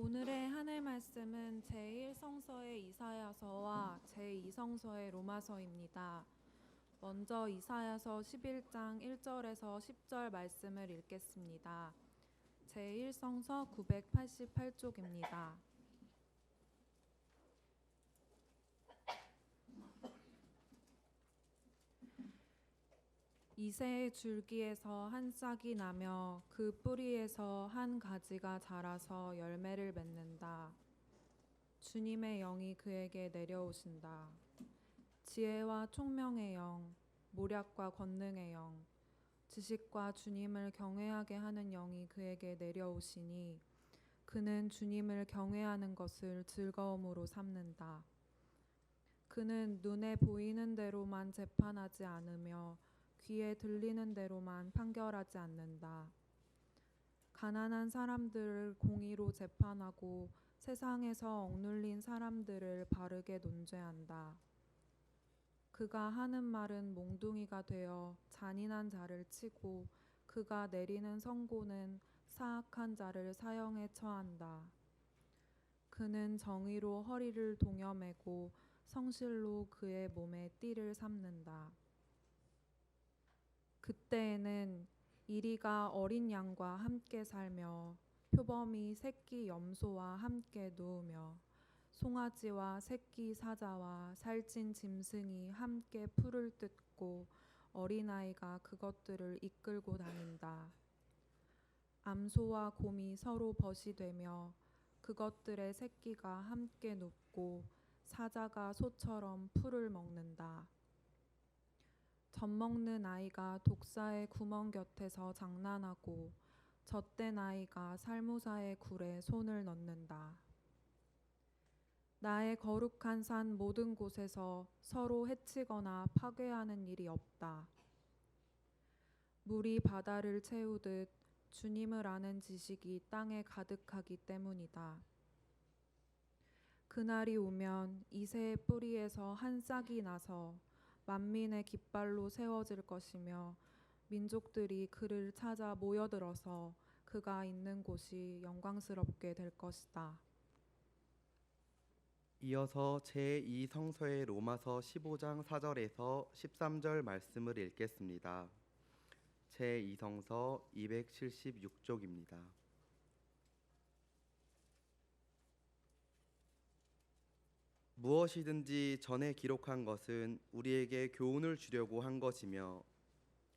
오늘의 하늘 말씀은 제1성서의 이사야서와 제2성서의 로마서입니다. 먼저 이사야서 11장 1절에서 10절 말씀을 읽겠습니다. 제1성서 988쪽입니다. 이새의 줄기에서 한 싹이 나며 그 뿌리에서 한 가지가 자라서 열매를 맺는다. 주님의 영이 그에게 내려오신다. 지혜와 총명의 영, 모략과 권능의 영, 지식과 주님을 경외하게 하는 영이 그에게 내려오시니 그는 주님을 경외하는 것을 즐거움으로 삼는다. 그는 눈에 보이는 대로만 재판하지 않으며 귀에 들리는 대로만 판결하지 않는다. 가난한 사람들을 공의로 재판하고 세상에서 억눌린 사람들을 바르게 논죄한다. 그가 하는 말은 몽둥이가 되어 잔인한 자를 치고 그가 내리는 선고는 사악한 자를 사형에 처한다. 그는 정의로 허리를 동여매고 성실로 그의 몸에 띠를 삼는다. 그때에는 이리가 어린 양과 함께 살며 표범이 새끼 염소와 함께 누우며 송아지와 새끼 사자와 살찐 짐승이 함께 풀을 뜯고 어린아이가 그것들을 이끌고 다닌다. 암소와 곰이 서로 벗이 되며 그것들의 새끼가 함께 눕고 사자가 소처럼 풀을 먹는다. 젖 먹는 아이가 독사의 구멍 곁에서 장난하고 젖된 아이가 살무사의 굴에 손을 넣는다. 나의 거룩한 산 모든 곳에서 서로 해치거나 파괴하는 일이 없다. 물이 바다를 채우듯 주님을 아는 지식이 땅에 가득하기 때문이다. 그날이 오면 이새의 뿌리에서 한 싹이 나서 만민의 깃발로 세워질 것이며 민족들이 그를 찾아 모여들어서 그가 있는 곳이 영광스럽게 될 것이다. 이어서 제2 성서의 로마서 15장 4절에서 13절 말씀을 읽겠습니다. 제2성서 276쪽입니다. 무엇이든지 전에 기록한 것은 우리에게 교훈을 주려고 한 것이며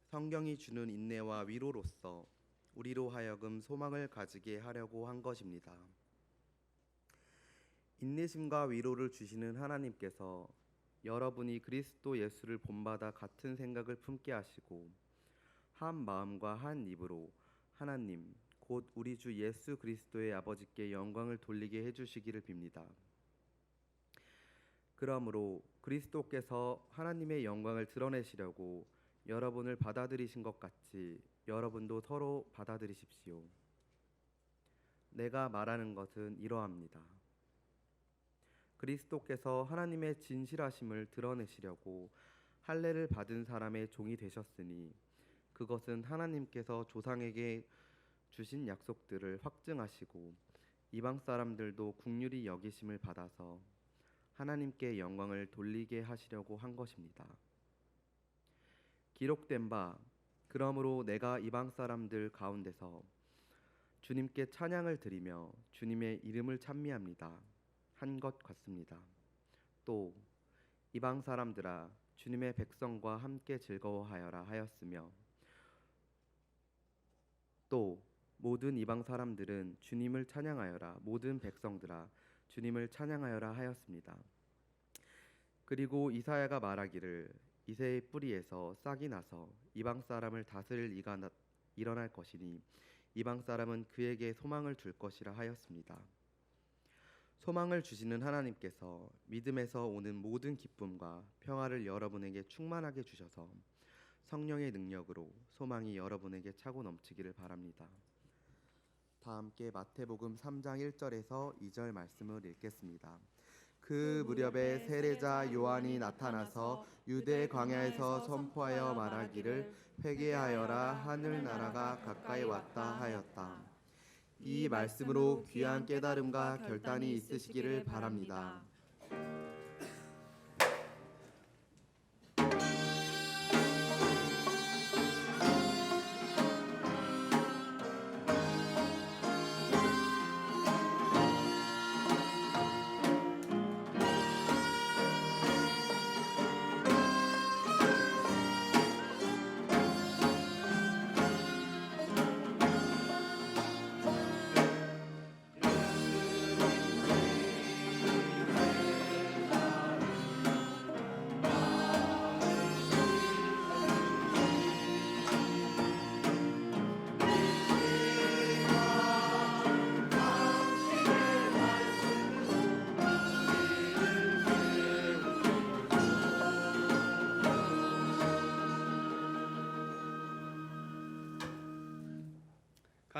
성경이 주는 인내와 위로로서 우리로 하여금 소망을 가지게 하려고 한 것입니다. 인내심과 위로를 주시는 하나님께서 여러분이 그리스도 예수를 본받아 같은 생각을 품게 하시고 한 마음과 한 입으로 하나님 곧 우리 주 예수 그리스도의 아버지께 영광을 돌리게 해 주시기를 빕니다. 그러므로 그리스도께서 하나님의 영광을 드러내시려고 여러분을 받아들이신 것 같이 여러분도 서로 받아들이십시오. 내가 말하는 것은 이러합니다. 그리스도께서 하나님의 진실하심을 드러내시려고 할례를 받은 사람의 종이 되셨으니 그것은 하나님께서 조상에게 주신 약속들을 확증하시고 이방 사람들도 국률이 여기심을 받아서 하나님께 영광을 돌리게 하시려고 한 것입니다. 기록된 바 그러므로 내가 이방 사람들 가운데서 주님께 찬양을 드리며 주님의 이름을 찬미합니다. 한 것 같습니다. 또 이방 사람들아 주님의 백성과 함께 즐거워하여라 하였으며 또 모든 이방 사람들은 주님을 찬양하여라 모든 백성들아 주님을 찬양하여라 하였습니다. 그리고 이사야가 말하기를 이새의 뿌리에서 싹이 나서 이방 사람을 다스릴 이가 나, 일어날 것이니 이방 사람은 그에게 소망을 줄 것이라 하였습니다. 소망을 주시는 하나님께서 믿음에서 오는 모든 기쁨과 평화를 여러분에게 충만하게 주셔서 성령의 능력으로 소망이 여러분에게 차고 넘치기를 바랍니다. 다 함께 마태복음 3장 1절에서 2절 말씀을 읽겠습니다. 그 무렵에 세례자 요한이 나타나서 유대 광야에서 선포하여 말하기를 회개하여라 하늘 나라가 가까이 왔다 하였다. 이 말씀으로 귀한 깨달음과 결단이 있으시기를 바랍니다.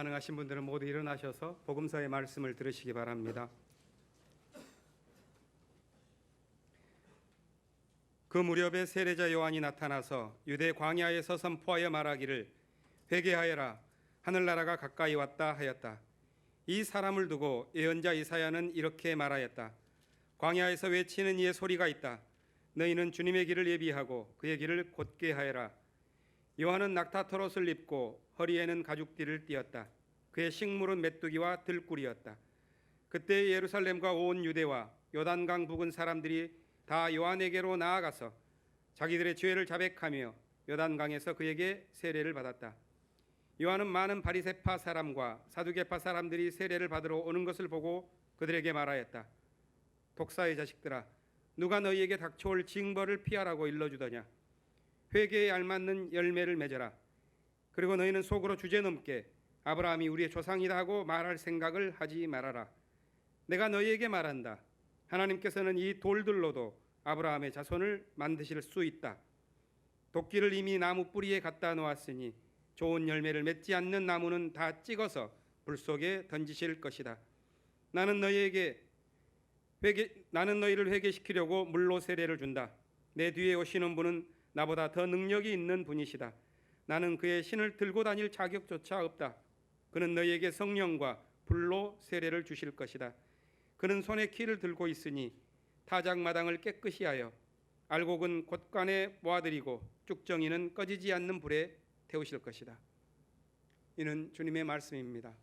가능하신 분들은 모두 일어나셔서 복음서의 말씀을 들으시기 바랍니다. 그 무렵에 세례자 요한이 나타나서 유대 광야에서 선포하여 말하기를 회개하여라 하늘나라가 가까이 왔다 하였다. 이 사람을 두고 예언자 이사야는 이렇게 말하였다. 광야에서 외치는 이의 소리가 있다. 너희는 주님의 길을 예비하고 그의 길을 곧게 하여라. 요한은 낙타토롯을 입고 허리에는 가죽띠를 띠었다. 그의 식물은 메뚜기와 들꿀이었다. 그때 예루살렘과 온 유대와 요단강 부근 사람들이 다 요한에게로 나아가서 자기들의 죄를 자백하며 요단강에서 그에게 세례를 받았다. 요한은 많은 바리새파 사람과 사두개파 사람들이 세례를 받으러 오는 것을 보고 그들에게 말하였다. 독사의 자식들아, 누가 너희에게 닥쳐올 징벌을 피하라고 일러주더냐? 회개에 알맞는 열매를 맺어라. 그리고 너희는 속으로 주제넘게 아브라함이 우리의 조상이다 하고 말할 생각을 하지 말아라. 내가 너희에게 말한다. 하나님께서는 이 돌들로도 아브라함의 자손을 만드실 수 있다. 도끼를 이미 나무 뿌리에 갖다 놓았으니 좋은 열매를 맺지 않는 나무는 다 찍어서 불 속에 던지실 것이다. 나는 너희에게 회개 나는 너희를 회개시키려고 물로 세례를 준다. 내 뒤에 오시는 분은 나보다 더 능력이 있는 분이시다. 나는 그의 신을 들고 다닐 자격조차 없다. 그는 너희에게 성령과 불로 세례를 주실 것이다. 그는 손에 키를 들고 있으니 타작마당을 깨끗이 하여 알곡은 곳간에 모아들이고 쭉정이는 꺼지지 않는 불에 태우실 것이다. 이는 주님의 말씀입니다.